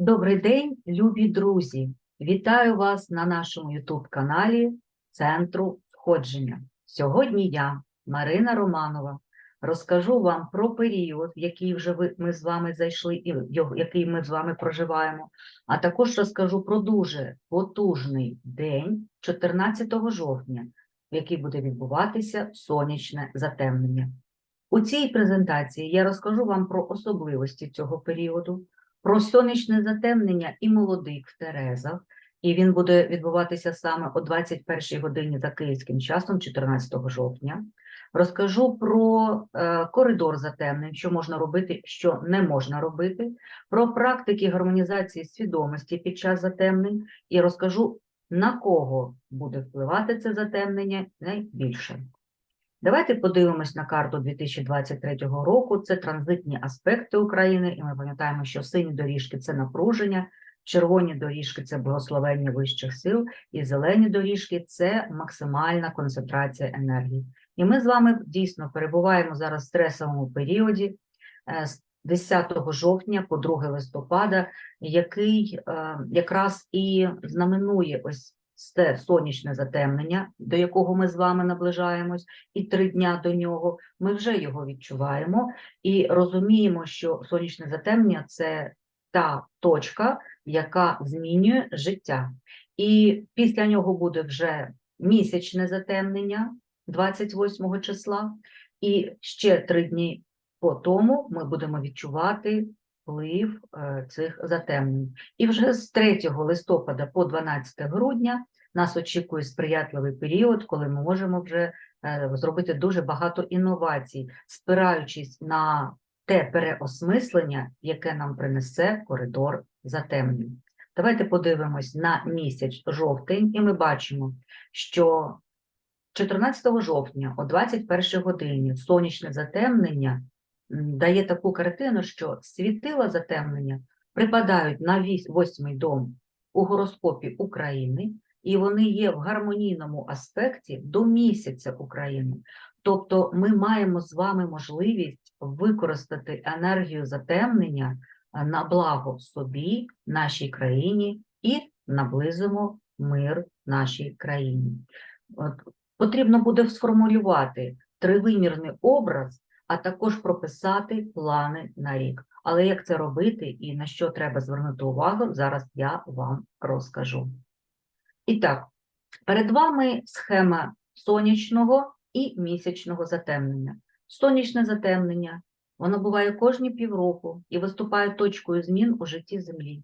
Добрий день, любі друзі! Вітаю вас на нашому YouTube-каналі Центру Входження. Сьогодні я, Марина Романова, розкажу вам про період, в який вже ми з вами зайшли і який ми з вами проживаємо, а також розкажу про дуже потужний день 14 жовтня, в який буде відбуватися сонячне затемнення. У цій презентації я розкажу вам про особливості цього періоду, про сонячне затемнення і молодик в Терезах, і він буде відбуватися саме о 21 годині за київським часом, 14 жовтня. Розкажу про е, коридор затемнень, що можна робити, що не можна робити, про практики гармонізації свідомості під час затемнень, і розкажу, на кого буде впливати це затемнення найбільше. Давайте подивимось на карту 2023 року. Це транзитні аспекти України, і ми пам'ятаємо, що сині доріжки це напруження, червоні доріжки це благословення вищих сил, і зелені доріжки це максимальна концентрація енергії. І ми з вами дійсно перебуваємо зараз в стресовому періоді е, з 10 жовтня по 2 листопада, який е, якраз і знаменує ось це сонячне затемнення, до якого ми з вами наближаємось, і три дня до нього ми вже його відчуваємо і розуміємо, що сонячне затемнення це та точка, яка змінює життя. І після нього буде вже місячне затемнення 28 числа, і ще три дні по тому ми будемо відчувати вплив е, цих затемнень. І вже з 3 листопада по 12 грудня нас очікує сприятливий період, коли ми можемо вже е, зробити дуже багато інновацій, спираючись на те переосмислення, яке нам принесе коридор затемнень. Давайте подивимось на місяць жовтень, і ми бачимо, що 14 жовтня о 21 годині сонячне затемнення дає таку картину, що світила затемнення припадають на восьмий дом у гороскопі України, і вони є в гармонійному аспекті до місяця України. Тобто ми маємо з вами можливість використати енергію затемнення на благо собі, нашій країні і наблизимо мир нашій країні. От, потрібно буде сформулювати тривимірний образ, а також прописати плани на рік. Але як це робити і на що треба звернути увагу, зараз я вам розкажу. І так, перед вами схема сонячного і місячного затемнення. Сонячне затемнення, воно буває кожні півроку і виступає точкою змін у житті Землі.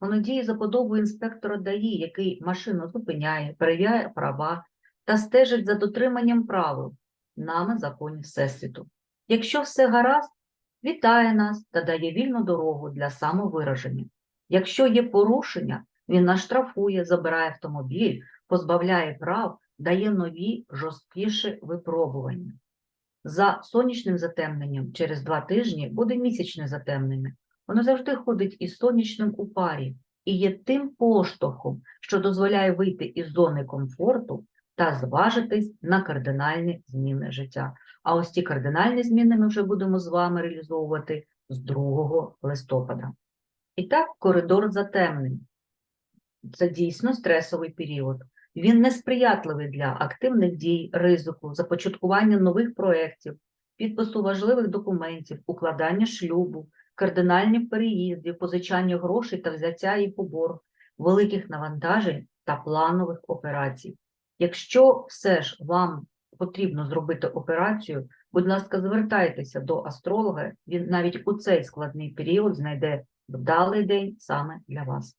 Воно діє за подобою інспектора ДАІ, який машину зупиняє, перевіряє права та стежить за дотриманням правил нами законів Всесвіту. Якщо все гаразд, вітає нас та дає вільну дорогу для самовираження. Якщо є порушення, він нас штрафує, забирає автомобіль, позбавляє прав, дає нові жорсткіші випробування. За сонячним затемненням через два тижні буде місячне затемнення. Воно завжди ходить із сонячним у парі і є тим поштовхом, що дозволяє вийти із зони комфорту та зважитись на кардинальні зміни життя. А ось ці кардинальні зміни ми вже будемо з вами реалізовувати з 2 листопада. І так, коридор затемнень. Це дійсно стресовий період. Він несприятливий для активних дій, ризику, започаткування нових проєктів, підпису важливих документів, укладання шлюбу, кардинальних переїздів, позичання грошей та взяття у борг, великих навантажень та планових операцій. Якщо все ж вам потрібно зробити операцію, будь ласка, звертайтеся до астролога, він навіть у цей складний період знайде вдалий день саме для вас.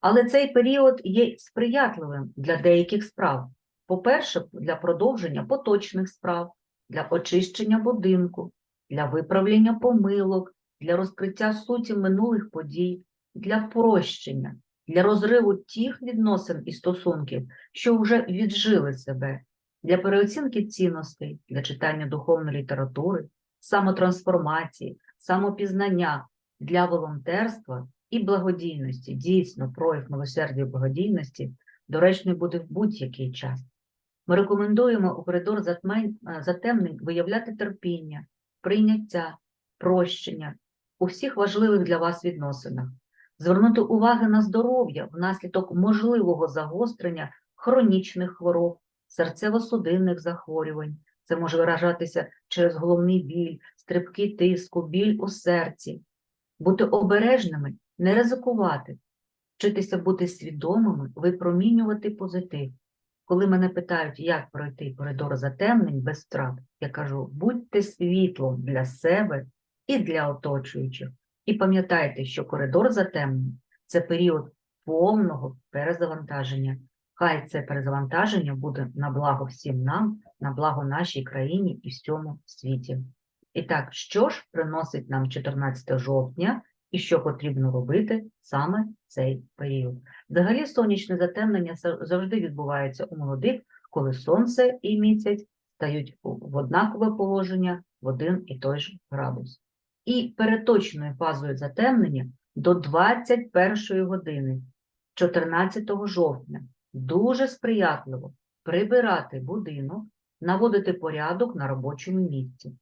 Але цей період є сприятливим для деяких справ. По-перше, для продовження поточних справ, для очищення будинку, для виправлення помилок, для розкриття суті минулих подій, для прощення, для розриву тих відносин і стосунків, що вже віджили себе, для переоцінки цінностей, для читання духовної літератури, самотрансформації, самопізнання, для волонтерства і благодійності. Дійсно, прояв милосердя і благодійності доречний буде в будь-який час. Ми рекомендуємо у коридор е, затемнень виявляти терпіння, прийняття, прощення у всіх важливих для вас відносинах. звернути увагу на здоров'я внаслідок можливого загострення хронічних хвороб, серцево-судинних захворювань. Це може виражатися через головний біль, стрибки тиску, біль у серці. Бути обережними, не ризикувати, вчитися бути свідомими, випромінювати позитив. Коли мене питають, як пройти коридор затемнень без втрат, я кажу: будьте світлом для себе і для оточуючих. І пам'ятайте, що коридор затемнень це період повного перезавантаження. Хай це перезавантаження буде на благо всім нам, на благо нашій країні і всьому світі. І так, що ж приносить нам 14 жовтня і що потрібно робити саме цей період? Взагалі, сонячне затемнення завжди відбувається у молодих, коли сонце і місяць стають в однакове положення в один і той же градус. І перед точною фазою затемнення до 21 години 14 жовтня дуже сприятливо прибирати будинок, наводити порядок на робочому місці.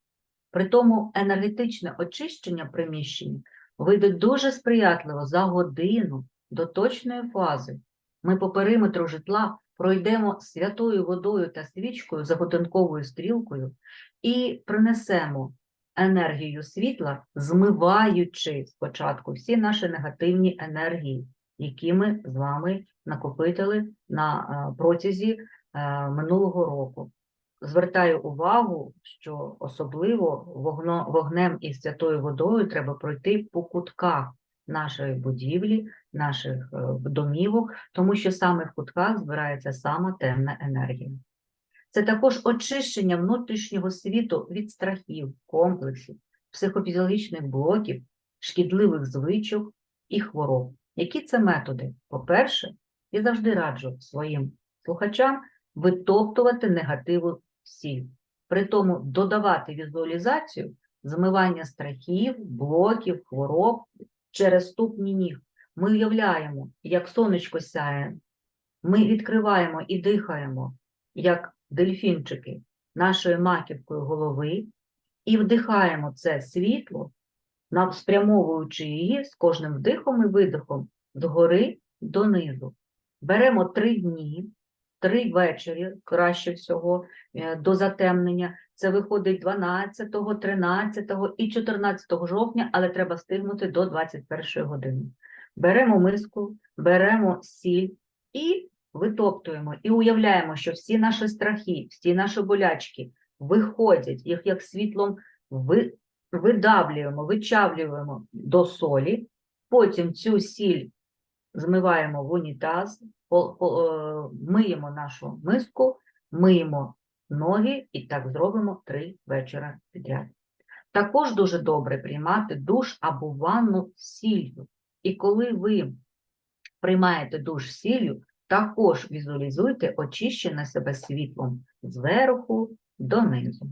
При тому енергетичне очищення приміщення вийде дуже сприятливо за годину до точної фази. Ми по периметру житла пройдемо святою водою та свічкою за годинковою стрілкою і принесемо енергію світла, змиваючи спочатку всі наші негативні енергії, які ми з вами накопитили на е, протязі е, минулого року. Звертаю увагу, що особливо вогно, вогнем і святою водою треба пройти по кутках нашої будівлі, наших е, домівок, тому що саме в кутках збирається сама темна енергія. Це також очищення внутрішнього світу від страхів, комплексів, психофізіологічних блоків, шкідливих звичок і хвороб. Які це методи? По-перше, я завжди раджу своїм слухачам витоптувати негативу сіль. При тому додавати візуалізацію змивання страхів, блоків, хвороб через ступні ніг. Ми уявляємо, як сонечко сяє, ми відкриваємо і дихаємо, як дельфінчики, нашою маківкою голови, і вдихаємо це світло, нав- спрямовуючи її з кожним вдихом і видихом згори донизу. Беремо три дні, три вечері, краще всього, е, до затемнення. Це виходить 12, 13 і 14 жовтня, але треба встигнути до 21 години. Беремо миску, беремо сіль і витоптуємо, і уявляємо, що всі наші страхи, всі наші болячки виходять, їх як світлом ви, видавлюємо, вичавлюємо до солі, потім цю сіль змиваємо в унітаз, е, миємо нашу миску, миємо ноги і так зробимо три вечора підряд. Також дуже добре приймати душ або ванну сіллю. І коли ви приймаєте душ сіллю, також візуалізуйте очищене себе світлом зверху донизу.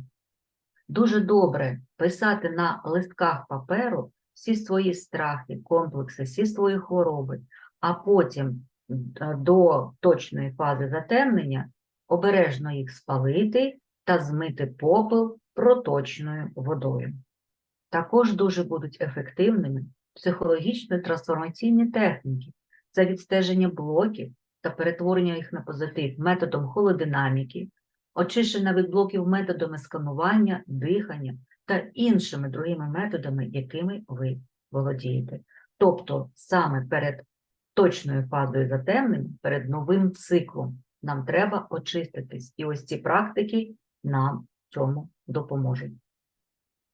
Дуже добре писати на листках паперу всі свої страхи, комплекси, всі свої хвороби, а потім е, до точної фази затемнення обережно їх спалити та змити попел проточною водою. Також дуже будуть ефективними психологічно трансформаційні техніки. Це відстеження блоків та перетворення їх на позитив методом холодинаміки, очищення від блоків методами сканування, дихання та іншими другими методами, якими ви володієте. Тобто саме перед точною фазою затемнення, перед новим циклом нам треба очиститись. І ось ці практики нам в цьому допоможуть.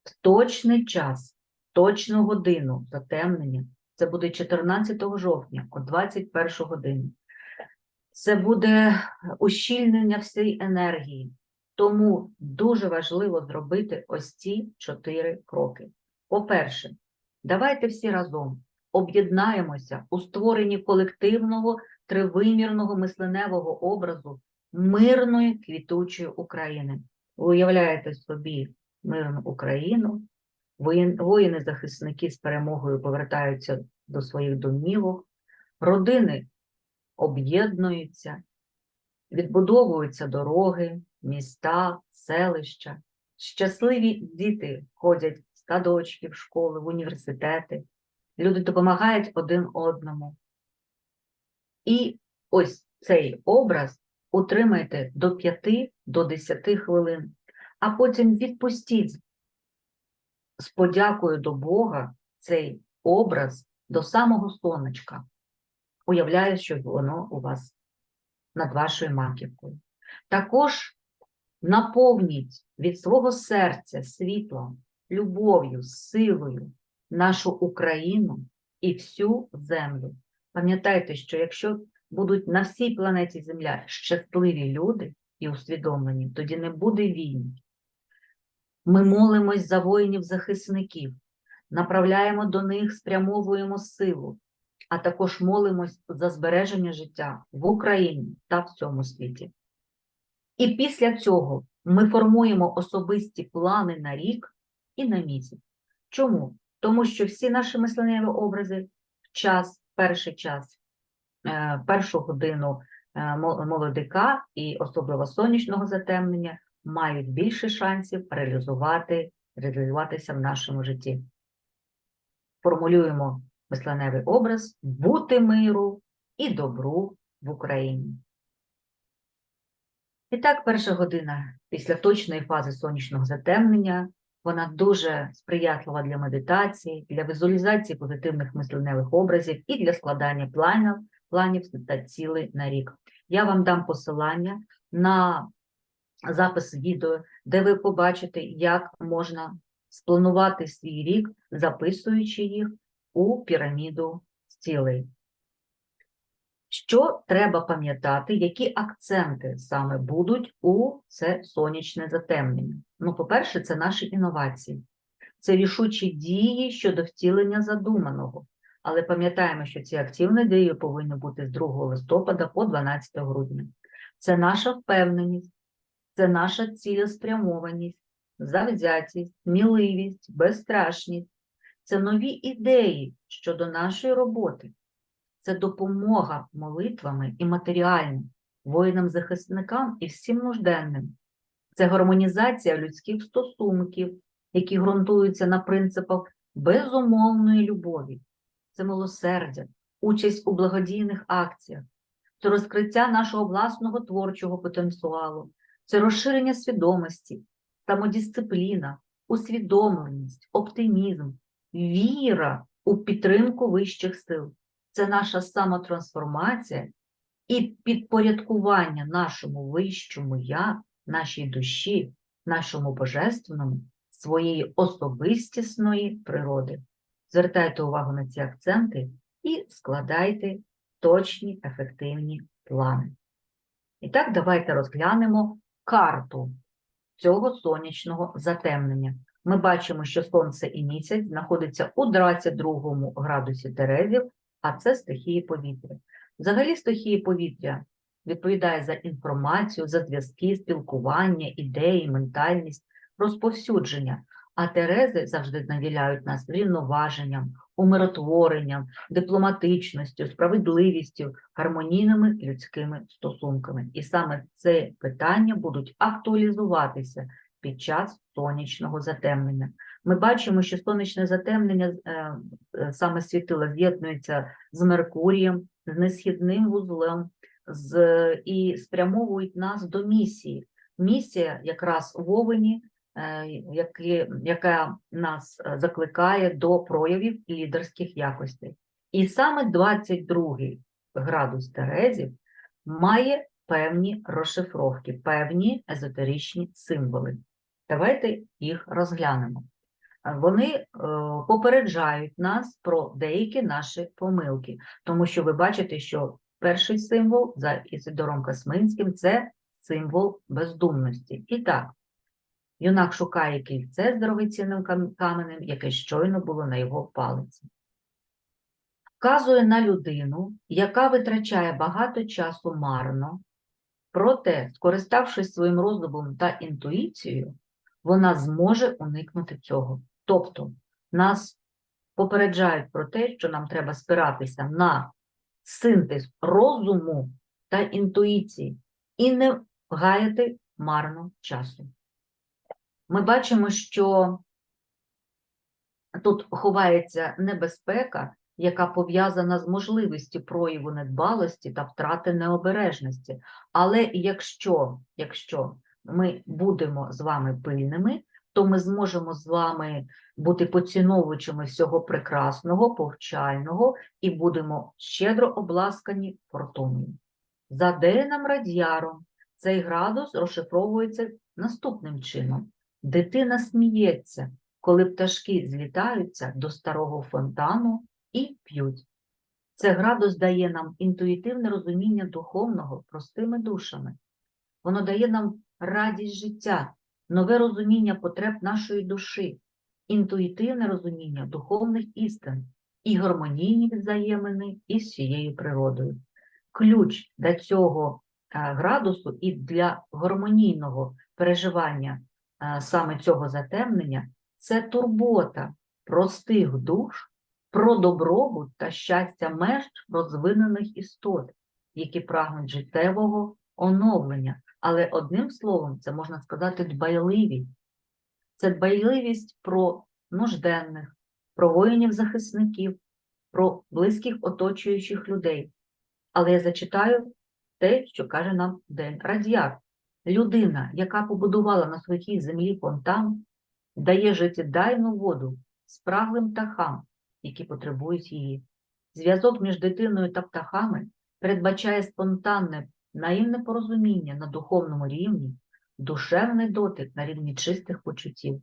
В точний час, точну годину затемнення, це буде 14 жовтня о 21 годині. Це буде ущільнення всієї енергії. Тому дуже важливо зробити ось ці чотири кроки. По-перше, давайте всі разом об'єднаємося у створенні колективного тривимірного мисленевого образу мирної квітучої України. Ви уявляєте собі мирну Україну, воїни-захисники з перемогою повертаються до своїх домівок, родини об'єднуються, відбудовуються дороги, міста, селища. Щасливі діти ходять в садочки, в школи, в університети. люди допомагають один одному. І ось цей образ утримайте до 5 до 10 хвилин, а потім відпустіть з подякою до Бога цей образ до самого сонечка. Уявляю, що воно у вас над вашою маківкою. Також наповніть від свого серця світлом, любов'ю, силою нашу Україну і всю землю. Пам'ятайте, що якщо будуть на всій планеті Земля щасливі люди і усвідомлені, тоді не буде війн. Ми молимось за воїнів-захисників, направляємо до них, спрямовуємо силу, а також молимось за збереження життя в Україні та в цьому світі. І після цього ми формуємо особисті плани на рік і на місяць. Чому? Тому що всі наші мисленнєві образи в час, перший час, е, першу годину е, молодика і особливо сонячного затемнення мають більше шансів реалізувати, реалізуватися в нашому житті. Формулюємо мисленевий образ бути миру і добру в Україні. І так, перша година після точної фази сонячного затемнення, вона дуже сприятлива для медитації, для візуалізації позитивних мисленевих образів і для складання планів, планів та цілей на рік. Я вам дам посилання на запис відео, де ви побачите, як можна спланувати свій рік, записуючи їх у піраміду цілей. Що треба пам'ятати, які акценти саме будуть у це сонячне затемнення? Ну, по-перше, це наші інновації, це рішучі дії щодо втілення задуманого. Але пам'ятаємо, що ці активні дії повинні бути з 2 листопада по 12 грудня. Це наша впевненість, це наша цілеспрямованість, завзятість, сміливість, безстрашність, це нові ідеї щодо нашої роботи, це допомога молитвами і матеріально воїнам-захисникам і всім нужденним. Це гармонізація людських стосунків, які ґрунтуються на принципах безумовної любові, це милосердя, участь у благодійних акціях, це розкриття нашого власного творчого потенціалу, це розширення свідомості, самодисципліна, усвідомленість, оптимізм, віра у підтримку вищих сил. Це наша самотрансформація і підпорядкування нашому вищому я, нашій душі, нашому божественному, своєї особистісної природи. Звертайте увагу на ці акценти і складайте точні, ефективні плани. І так, давайте розглянемо карту цього сонячного затемнення. Ми бачимо, що Сонце і місяць знаходяться у 22 градусі Терезів, а це стихії повітря. Взагалі, стихії повітря відповідає за інформацію, за зв'язки, спілкування, ідеї, ментальність, розповсюдження. А Терези завжди наділяють нас рівноваженням, умиротворенням, дипломатичністю, справедливістю, гармонійними людськими стосунками. І саме це питання будуть актуалізуватися під час сонячного затемнення. Ми бачимо, що сонячне затемнення е, е, саме світило з'єднується з Меркурієм, з несхідним вузлем, з, і спрямовують нас до місії. Місія якраз в Овені, е, які, яка нас закликає до проявів лідерських якостей. І саме 22 градус Терезів має певні розшифровки, певні езотеричні символи. Давайте їх розглянемо. Вони е, попереджають нас про деякі наші помилки, тому що ви бачите, що перший символ за Ісидором Косминським це символ бездумності. І так, юнак шукає кільце з дорогоцінним каменем, яке щойно було на його палиці. Вказує на людину, яка витрачає багато часу марно, проте, скориставшись своїм розумом та інтуїцією, вона зможе уникнути цього. Тобто нас попереджають про те, що нам треба спиратися на синтез розуму та інтуїції і не гаяти марно часу. Ми бачимо, що тут ховається небезпека, яка пов'язана з можливістю прояву недбалості та втрати необережності. Але якщо, якщо ми будемо з вами пильними, то ми зможемо з вами бути поціновувачами всього прекрасного, повчального і будемо щедро обласкані фортуною. За Деном Радіаром цей градус розшифровується наступним чином. Дитина сміється, коли пташки злітаються до старого фонтану і п'ють. Це градус дає нам інтуїтивне розуміння духовного простими душами. Воно дає нам радість життя, нове розуміння потреб нашої душі, інтуїтивне розуміння духовних істин і гармонійні взаємини із всією природою. Ключ до цього е, градусу і для гармонійного переживання е, саме цього затемнення це турбота простих душ про добробут та щастя меж розвинених істот, які прагнуть життєвого оновлення. Але одним словом, це можна сказати дбайливість. Це дбайливість про нужденних, про воїнів-захисників, про близьких оточуючих людей. Але я зачитаю те, що каже нам День Радіар. Людина, яка побудувала на своїй землі фонтан, дає життєдайну воду спраглим птахам, які потребують її. Зв'язок між дитиною та птахами передбачає спонтанне наївне порозуміння на духовному рівні, душевний дотик на рівні чистих почуттів.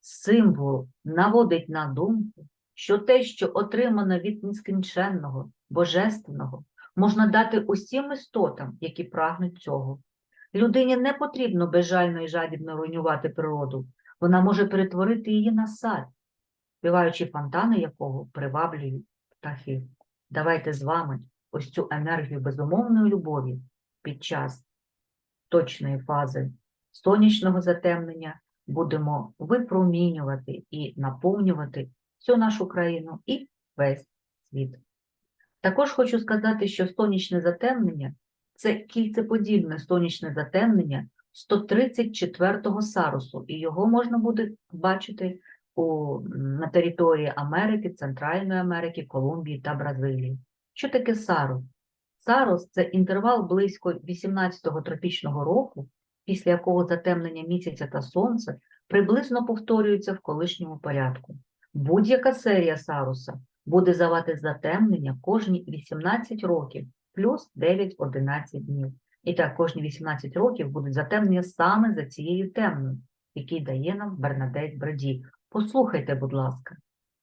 Символ наводить на думку, що те, що отримано від нескінченного, божественного, можна дати усім істотам, які прагнуть цього. Людині не потрібно безжально і жадібно руйнувати природу, вона може перетворити її на сад, співаючи фонтани якого приваблюють птахи. Давайте з вами ось цю енергію безумовної любові під час точної фази сонячного затемнення будемо випромінювати і наповнювати всю нашу країну і весь світ. Також хочу сказати, що сонячне затемнення це кільцеподібне сонячне затемнення 134-го сарусу, і його можна буде бачити у, на території Америки, Центральної Америки, Колумбії та Бразилії. Що таке сарус? Сарус це інтервал близько 18-го тропічного року, після якого затемнення місяця та сонця приблизно повторюється в колишньому порядку. Будь-яка серія Саруса буде завати затемнення кожні 18 років, плюс 9-11 днів. І так, кожні 18 років будуть затемнення саме за цією темною, який дає нам Бернадет Браді. Послухайте, будь ласка,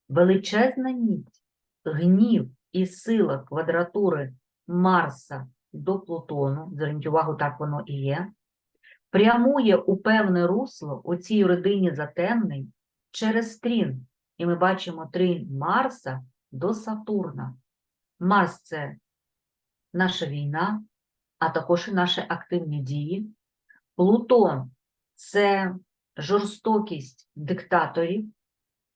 величезна ніць, гнів і сила квадратури Марса до Плутону, зверніть увагу, так воно і є, прямує у певне русло у цій родині затемнень через стрін. І ми бачимо трін Марса до Сатурна. Марс це наша війна, а також і наші активні дії. Плутон це жорстокість диктаторів,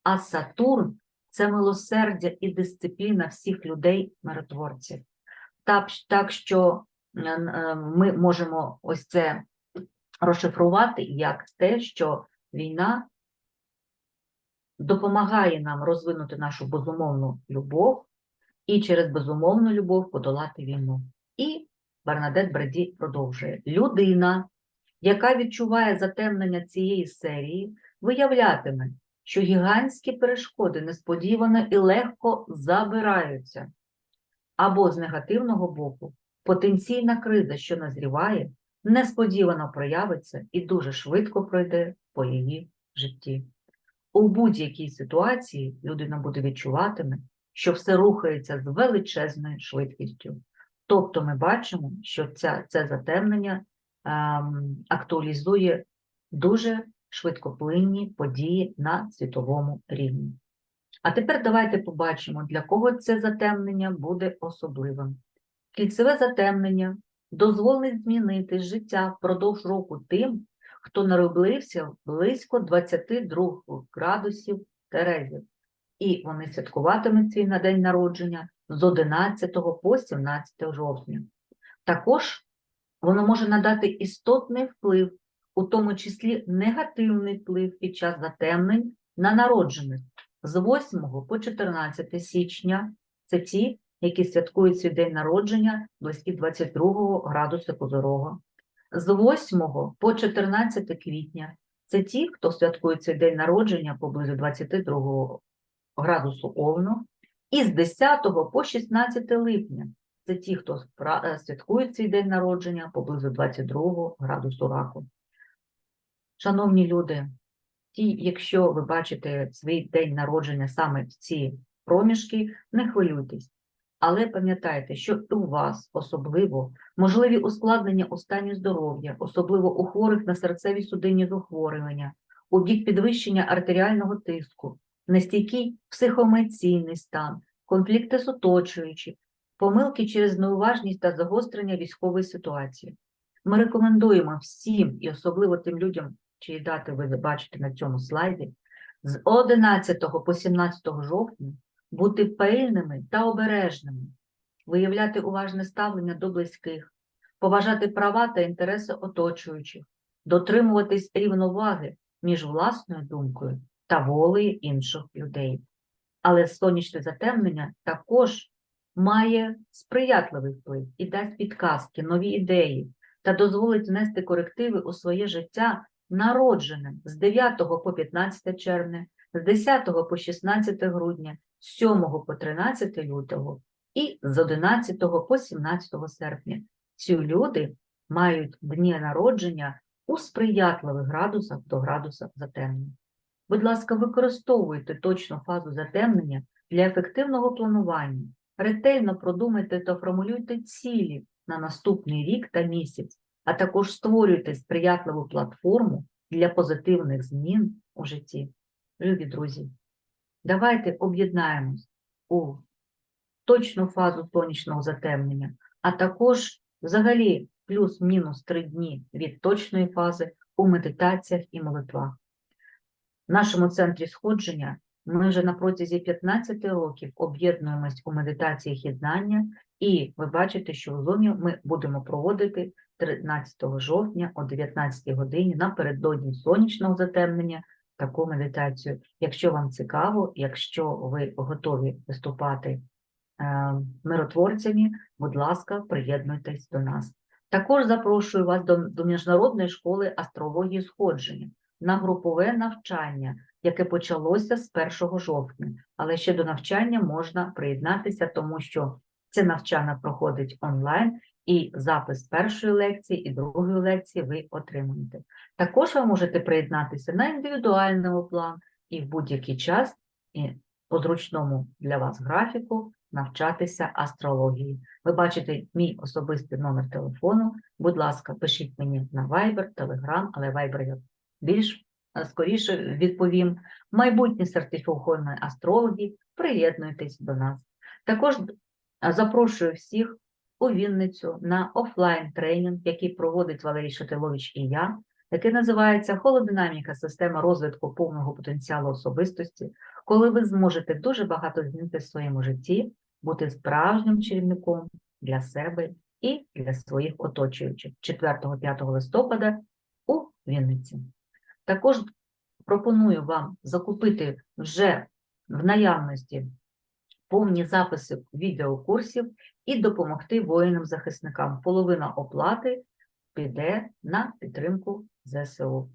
а Сатурн це милосердя і дисципліна всіх людей миротворців. Так, що е, е, ми можемо ось це розшифрувати як те, що війна допомагає нам розвинути нашу безумовну любов і через безумовну любов подолати війну. І Бернадет Браді продовжує: людина, яка відчуває затемнення цієї серії, виявлятиме, що гігантські перешкоди несподівано і легко забираються. Або з негативного боку потенційна криза, що назріває, несподівано проявиться і дуже швидко пройде по її житті. У будь-якій ситуації людина буде відчуватиме, що все рухається з величезною швидкістю. Тобто ми бачимо, що ця, це затемнення ем, актуалізує дуже швидкоплинні події на світовому рівні. А тепер давайте побачимо, для кого це затемнення буде особливим. Кільцеве затемнення дозволить змінити життя впродовж року тим, хто народився близько 22 градусів Терезів, і вони святкуватимуть свій на день народження з 11 по 17 жовтня. Також воно може надати істотний вплив, у тому числі негативний вплив під час затемнень на народжених. З 8 по 14 січня це ті, які святкують свій день народження близькі 22 градуса Козорога. З 8 по 14 квітня це ті, хто святкує свій день народження поблизу 22 градусу Овну. І з 10 по 16 липня це ті, хто е, святкує свій день народження поблизу 22 градусу раку. Шановні люди, ті, якщо ви бачите свій день народження саме в ці проміжки, не хвилюйтесь. Але пам'ятайте, що і у вас особливо можливі ускладнення у стані здоров'я, особливо у хворих на серцеві судинні захворювання, у бік підвищення артеріального тиску, нестійкий психоемоційний стан, конфлікти з оточуючі, помилки через неуважність та загострення військової ситуації. Ми рекомендуємо всім, і особливо тим людям, чиї дати ви бачите на цьому слайді, з 11 по 17 жовтня бути пильними та обережними, виявляти уважне ставлення до близьких, поважати права та інтереси оточуючих, дотримуватись рівноваги між власною думкою та волею інших людей. Але сонячне затемнення також має сприятливий вплив і дасть підказки, нові ідеї та дозволить внести корективи у своє життя народженим з 9 по 15 червня, з 10 по 16 грудня, з 7 по 13 лютого і з 11 по 17 серпня. Ці люди мають дні народження у сприятливих градусах до градуса затемнення. Будь ласка, використовуйте точну фазу затемнення для ефективного планування. Ретельно продумайте та формулюйте цілі на наступний рік та місяць, а також створюйте сприятливу платформу для позитивних змін у житті. Любі друзі, давайте об'єднаємось у точну фазу сонячного затемнення, а також взагалі плюс-мінус три дні від точної фази у медитаціях і молитвах. В нашому центрі сходження ми вже на протязі 15 років об'єднуємось у медитаціях єднання, і ви бачите, що в зоні ми будемо проводити 13 жовтня о 19 годині напередодні сонячного затемнення таку медитацію. Якщо вам цікаво, якщо ви готові виступати е, миротворцями, будь ласка, приєднуйтесь до нас. Також запрошую вас до, до Міжнародної школи астрології сходження на групове навчання, яке почалося з 1 жовтня, але ще до навчання можна приєднатися, тому що це навчання проходить онлайн, і запис першої лекції і другої лекції ви отримуєте. Також ви можете приєднатися на індивідуальному план і в будь-який час і по зручному для вас графіку навчатися астрології. Ви бачите мій особистий номер телефону. Будь ласка, пишіть мені на Viber, Telegram, але Viber я більш е, скоріше відповім. Майбутні сертифіковані астрологи, приєднуйтесь до нас. Також е, запрошую всіх у Вінницю на офлайн тренінг, який проводить Валерій Шатилович і я, який називається Холодинаміка система розвитку повного потенціалу особистості, коли ви зможете дуже багато змінити в своєму житті, бути справжнім чарівником для себе і для своїх оточуючих 4-5 листопада у Вінниці. Також пропоную вам закупити вже в наявності повні записи відеокурсів і допомогти воїнам-захисникам. Половина оплати піде на підтримку ЗСУ.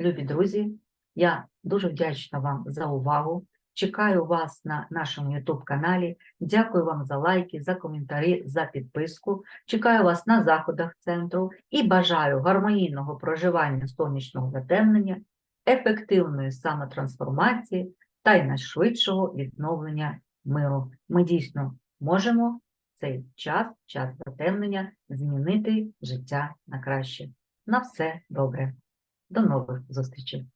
Любі друзі, я дуже вдячна вам за увагу. Чекаю вас на нашому YouTube каналі. Дякую вам за лайки, за коментарі, за підписку. Чекаю вас на заходах центру і бажаю гармонійного проживання сонячного затемнення, ефективної самотрансформації та й найшвидшого відновлення миру. Ми дійсно можемо цей час, час затемнення, змінити життя на краще. На все добре. До нових зустрічей!